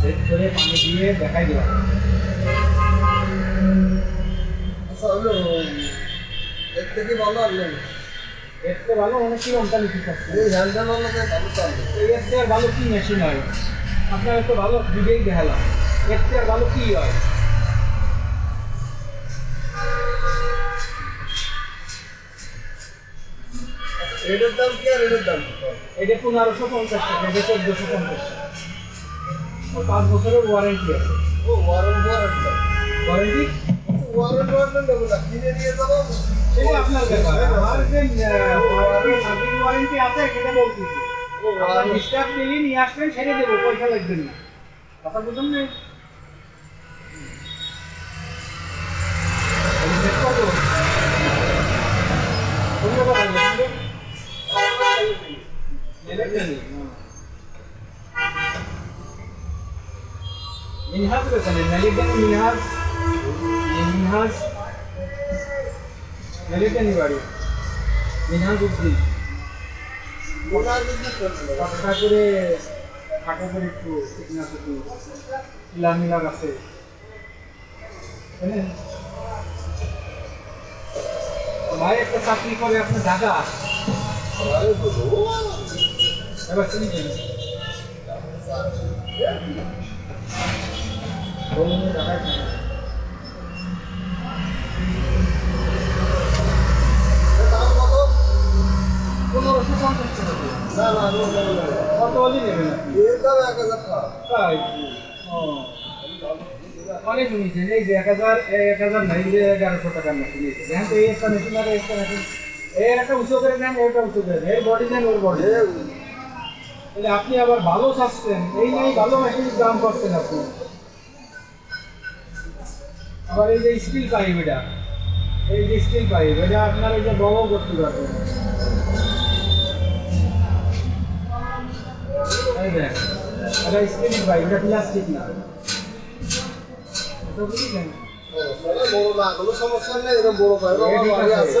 Set করে পানি দিয়ে দেখাই দিলাম। আচ্ছা হলো এর থেকে ভালো আর এর থেকে ভালো অনেক কি রমটা নিতে চাচ্ছে এই ভালো চলবে এই এর থেকে ভালো কি মেশিন হয়? আপনার তো ভালো দিকেই দেখালাম। এর থেকে ভালো কি হয়? এটার দাম কি আর এটার দাম? কি এটা পনেরোশো পঞ্চাশ টাকা এটা চোদ্দোশো পঞ্চাশ টাকা। পাঁচ বছরের ওয়ারেন্টি আছে। ও warrant warrant warranty warrant warrant দেবো না কিনে নিয়ে যাব সেটা আপনার ব্যাপার। আমার যে সার্ভিস ওয়ারেন্টি আছে সেটা বলতেছি। ও, আপনার ডিস্টার্ব দিলে নিয়ে আসবেন সেটা দেবো পয়সা লাগবে না। কথা বুঝুন না আমি মিনহাজ বেতনে মেলিকেন মিনহাজ মিনহাজ মেলিকেন বাড়ি মিনহাজ উদ্দিন করে টাকা করে একটু কীটনাশক মিলামিলার আছে ভাই একটা চাকরি করে আপনার দাদা এবার চিনি কত পনেরোশো পঞ্চাশ টাকা। না না কত হলে নেবেন এর এক হাজার তাই ও অনেক নিয়েছেন এই যে এক হাজার এক হাজার নাই যে এগারোশো টাকার মেশিন নিয়েছে দেখেন তো এই একটা উঁচু করে দেন দেন এই বডি দেন, ওর বডি তাহলে আপনি আবার ভালো চাচ্ছেন এই নেই ভালো মেশিনের দাম করছেন আপনি। আবার এই যে স্টিল পাইপ এটা। এই যে স্টিল পাইপ এটা আপনার এই যে বড় করতে পারবেন। এই দেখ এটা স্টিল পাইপ এটা প্লাস্টিক না। এটা বুঝলেন? বড় না কোনো সমস্যা নেই এরকম বড় বাড়ি আছে।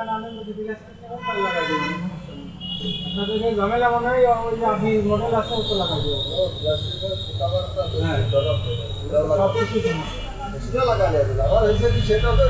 তাহলে কত হলি হবে কখন আপনি বলবেন আপনাদের ঝামেলা মনে হয় ওই যে আপনি মডেল আছে ওটা লাগাই সেটা তো